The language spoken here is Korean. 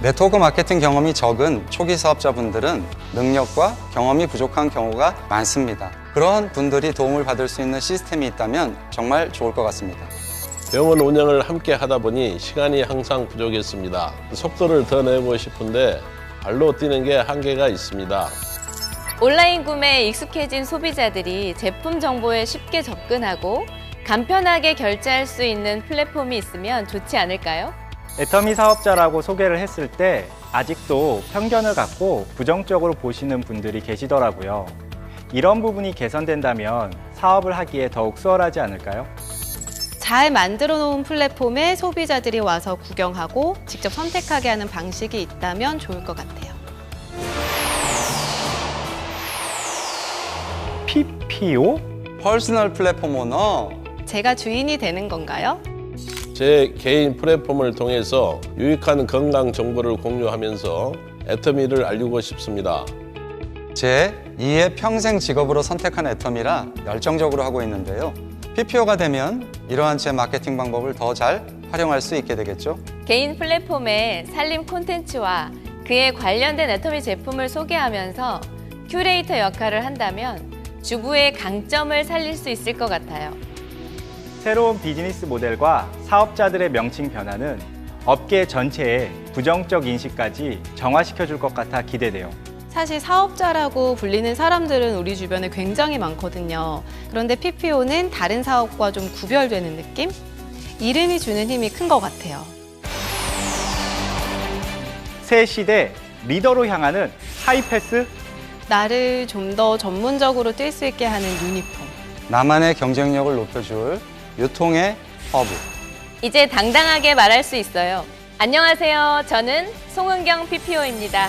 네트워크 마케팅 경험이 적은 초기 사업자분들은 능력과 경험이 부족한 경우가 많습니다. 그런 분들이 도움을 받을 수 있는 시스템이 있다면 정말 좋을 것 같습니다. 병원 운영을 함께 하다 보니 시간이 항상 부족했습니다. 속도를 더 내고 싶은데 발로 뛰는 게 한계가 있습니다. 온라인 구매에 익숙해진 소비자들이 제품 정보에 쉽게 접근하고 간편하게 결제할 수 있는 플랫폼이 있으면 좋지 않을까요? 애터미 사업자라고 소개를 했을 때 아직도 편견을 갖고 부정적으로 보시는 분들이 계시더라고요. 이런 부분이 개선된다면 사업을 하기에 더욱 수월하지 않을까요? 잘 만들어 놓은 플랫폼에 소비자들이 와서 구경하고 직접 선택하게 하는 방식이 있다면 좋을 것 같아요. PPO? 퍼스널 플랫폼 오너 제가 주인이 되는 건가요? 제 개인 플랫폼을 통해서 유익한 건강 정보를 공유하면서 애터미를 알리고 싶습니다. 제 2의 평생 직업으로 선택한 애텀이라 열정적으로 하고 있는데요. PPO가 되면 이러한 제 마케팅 방법을 더 잘 활용할 수 있게 되겠죠. 개인 플랫폼에 살림 콘텐츠와 그에 관련된 애터미 제품을 소개하면서 큐레이터 역할을 한다면 주부의 강점을 살릴 수 있을 것 같아요. 새로운 비즈니스 모델과 사업자들의 명칭 변화는 업계 전체의 부정적 인식까지 정화시켜 줄 것 같아 기대돼요. 사실 사업자라고 불리는 사람들은 우리 주변에 굉장히 많거든요. 그런데 PPO는 다른 사업과 좀 구별되는 느낌? 이름이 주는 힘이 큰 것 같아요. 새 시대 리더로 향하는 하이패스 나를 좀 더 전문적으로 뛸 수 있게 하는 유니폼. 나만의 경쟁력을 높여줄 유통의 허브. 이제 당당하게 말할 수 있어요. 안녕하세요. 저는 송은경 PPO입니다.